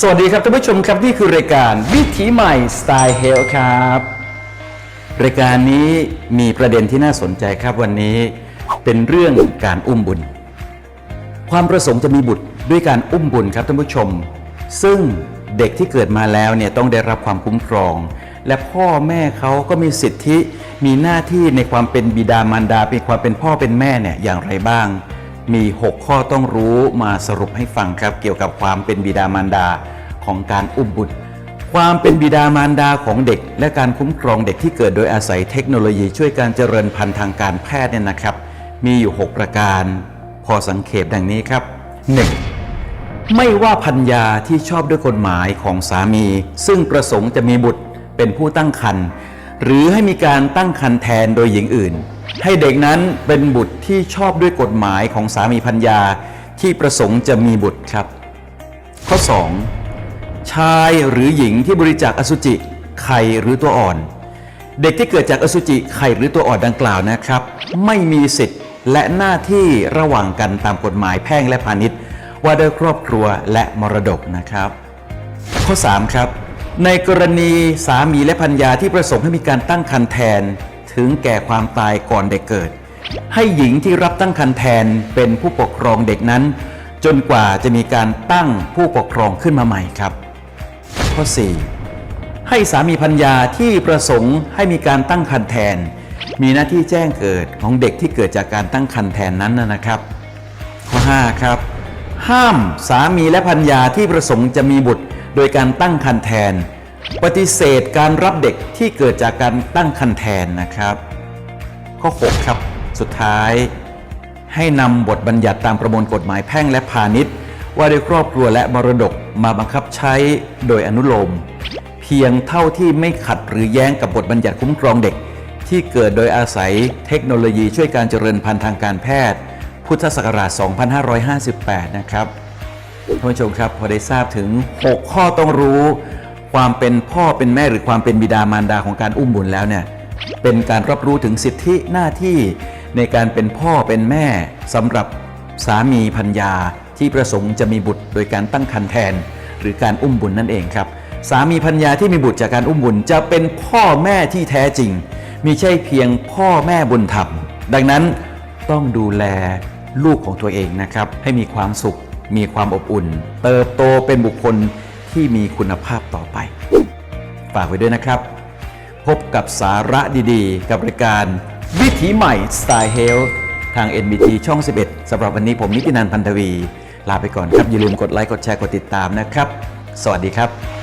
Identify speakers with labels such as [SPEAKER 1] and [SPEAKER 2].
[SPEAKER 1] สวัสดีครับท่านผู้ชมครับนี่คือรายการวิถีใหม่สไตล์เฮลครับ รายการนี้มีประเด็นที่น่าสนใจครับวันนี้เป็นเรื่องการอุ้มบุญ ความประสงค์จะมีบุตรด้วยการอุ้มบุญครับท่านผู้ชม ซึ่งเด็กที่เกิดมาแล้วเนี่ยต้องได้รับความคุ้มครอง และพ่อแม่เขาก็มีสิทธิมีหน้าที่ในความเป็นบิดามารดาเป็นความเป็นพ่อเป็นแม่เนี่ยอย่างไรบ้าง มี 6 ข้อต้องรู้มาสรุปให้ฟังครับ เกี่ยวกับความเป็นบิดามารดาของการอุ้มบุตร ความเป็นบิดามารดาของเด็ก และการคุ้มครองเด็กที่เกิดโดยอาศัยเทคโนโลยีช่วยการเจริญพันธุ์ทางการแพทย์เนี่ยนะครับ มีอยู่ 6 ประการ พอสังเขปดังนี้ครับ 1. ไม่ว่าพัญญาที่ชอบด้วยกฎหมายของสามี ซึ่งประสงค์จะมีบุตรเป็นผู้ตั้งครรภ์หรือให้มีการตั้งครรภ์แทนโดยหญิงอื่น ให้เด็กนั้นเป็นบุตรที่ชอบด้วยกฎหมายของสามีพัญญาที่ประสงค์จะมีบุตรครับ ข้อ 2. ชายหรือหญิงที่บริจาคอสุจิไข่หรือตัวอ่อน เด็กที่เกิดจากอสุจิไข่หรือตัวอ่อนดังกล่าวนะครับ ไม่มีสิทธิ์และหน้าที่ระหว่างกันตามกฎหมายแพ่งและพาณิชย์ว่าด้วยครอบครัวและมรดกนะครับ ข้อ 3 ครับ ในกรณีสามีและภรรยาที่ประสงค์ให้มีการตั้งครรภ์แทน ถึงแก่ความตายก่อนเด็กเกิด ให้หญิงที่รับตั้งครรภ์แทนเป็นผู้ปกครองเด็กนั้น จนกว่าจะมีการตั้งผู้ปกครองขึ้นมาใหม่ครับ ข้อ 4 ให้สามีพัญญาที่ประสงค์ให้มีการตั้งครรภ์แทน มีหน้าที่แจ้งเกิดของเด็กที่เกิดจากการตั้งครรภ์แทนนั้นนะนะครับ ข้อ 5 ครับ ห้ามสามีและพัญญาที่ประสงค์จะมีบุตร โดยการตั้งครรภ์แทน ปฏิเสธการรับเด็กที่เกิดจากการตั้งครรภ์แทนนะครับ ข้อ 6 ครับสุดท้าย ให้นำบทบัญญัติตามประมวลกฎหมายแพ่งและพาณิชย์ ว่าด้วยครอบครัวและมรดกมาบังคับใช้โดยอนุโลม เพียงเท่าที่ไม่ขัดหรือแย้งกับบทบัญญัติคุ้มครองเด็ก ที่เกิดโดยอาศัยเทคโนโลยีช่วยการเจริญพันธุ์ทางการแพทย์ พุทธศักราช 2558 นะครับท่านผู้ชมครับพอได้ทราบถึง 6 ข้อต้องรู้ ความเป็นพ่อเป็นแม่หรือความเป็นบิดามารดาของการอุ้มบุญแล้วเนี่ยเป็นการรับรู้ถึงสิทธิหน้าที่ในการเป็นพ่อเป็นแม่สำหรับสามีพัญญาที่ประสงค์จะมีบุตรโดยการตั้งครรภ์แทน หรือการอุ้มบุญนั่นเองครับ สามีพัญญาที่มีบุตรจากการอุ้มบุญจะเป็นพ่อแม่ที่แท้จริงมิใช่เพียงพ่อแม่บุญธรรม ดังนั้นต้องดูแลลูกของตัวเองนะครับ ให้มีความสุข มีความอบอุ่น เติบโตเป็นบุคคล ที่มีคุณภาพต่อไป ฝากไว้ด้วยนะครับ พบกับสาระดีๆ กับรายการวิถีใหม่สไตล์เฮลทาง NBT ช่อง 11สำหรับวันนี้ผมนิตินันพันธวี ลาไปก่อนครับ อย่าลืมกดไลค์ กดแชร์ กดติดตามนะครับ สวัสดีครับ